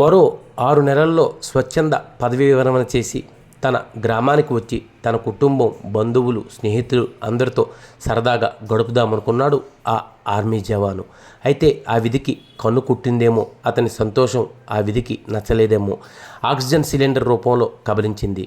మరో ఆరు నెలల్లో స్వచ్ఛంద పదవీ విరమణ చేసి తన గ్రామానికి వచ్చి తన కుటుంబం బంధువులు స్నేహితులు అందరితో సరదాగా గడుపుదామనుకున్నాడు ఆ ఆర్మీ జవాను. అయితే ఆ విధికి కన్ను కుట్టిందేమో అతని సంతోషం ఆ విధికి నచ్చలేదేమో ఆక్సిజన్ సిలిండర్ రూపంలో కబలించింది.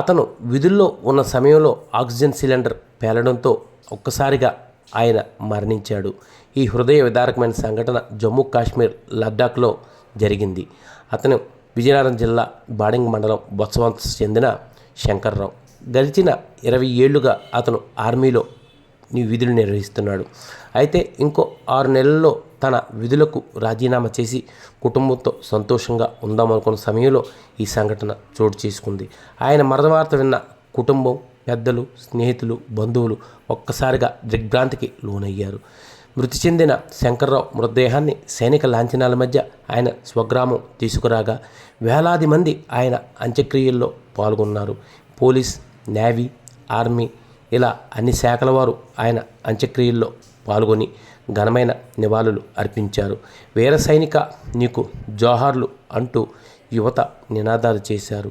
అతను విధుల్లో ఉన్న సమయంలో ఆక్సిజన్ సిలిండర్ పేలడంతో ఒక్కసారిగా ఆయన మరణించాడు. ఈ హృదయ విదారకమైన సంఘటన జమ్మూ కాశ్మీర్ లద్దాఖ్లో జరిగింది. అతను విజయనగరం జిల్లా బాడింగ్ మండలం బొత్సవంత్ చెందిన శంకర్రావు. గడిచిన ఇరవై ఏళ్ళుగా అతను ఆర్మీలో విధులు నిర్వహిస్తున్నాడు. అయితే ఇంకో ఆరు నెలల్లో తన విధులకు రాజీనామా చేసి కుటుంబంతో సంతోషంగా ఉందామనుకున్న సమయంలో ఈ సంఘటన చోటు చేసుకుంది. ఆయన మరణ వార్త విన్న కుటుంబం పెద్దలు స్నేహితులు బంధువులు ఒక్కసారిగా దిగ్భ్రాంతికి లోనయ్యారు. మృతి చెందిన శంకర్రావు మృతదేహాన్ని సైనిక లాంఛనాల మధ్య ఆయన స్వగ్రామం తీసుకురాగా వేలాది మంది ఆయన అంత్యక్రియల్లో పాల్గొన్నారు. పోలీస్ నేవీ ఆర్మీ ఇలా అన్ని శాఖల వారు ఆయన అంత్యక్రియల్లో పాల్గొని ఘనమైన నివాళులు అర్పించారు. వీర సైనిక నీకు జోహార్లు అంటూ యువత నినాదాలు చేశారు.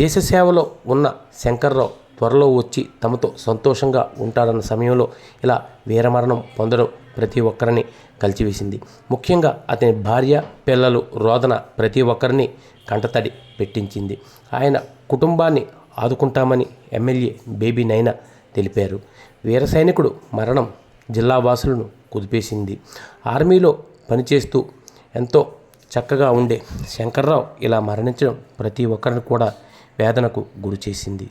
దేశ సేవలో ఉన్న శంకర్రావు త్వరలో వచ్చి తమతో సంతోషంగా ఉంటాడన్న సమయంలో ఇలా వీరమరణం పొందడం ప్రతి ఒక్కరిని కలిచివేసింది. ముఖ్యంగా అతని భార్య పిల్లలు రోదన ప్రతి ఒక్కరిని కంటతడి పెట్టించింది. ఆయన కుటుంబాన్ని ఆదుకుంటామని ఎమ్మెల్యే బేబీ నైనా తెలిపారు. వీర సైనికుడు మరణం జిల్లా వాసులను కుదిపేసింది. ఆర్మీలో పనిచేస్తూ ఎంతో చక్కగా ఉండే శంకర్రావు ఇలా మరణించడం ప్రతి ఒక్కరిని కూడా వేదనకు గురి చేసింది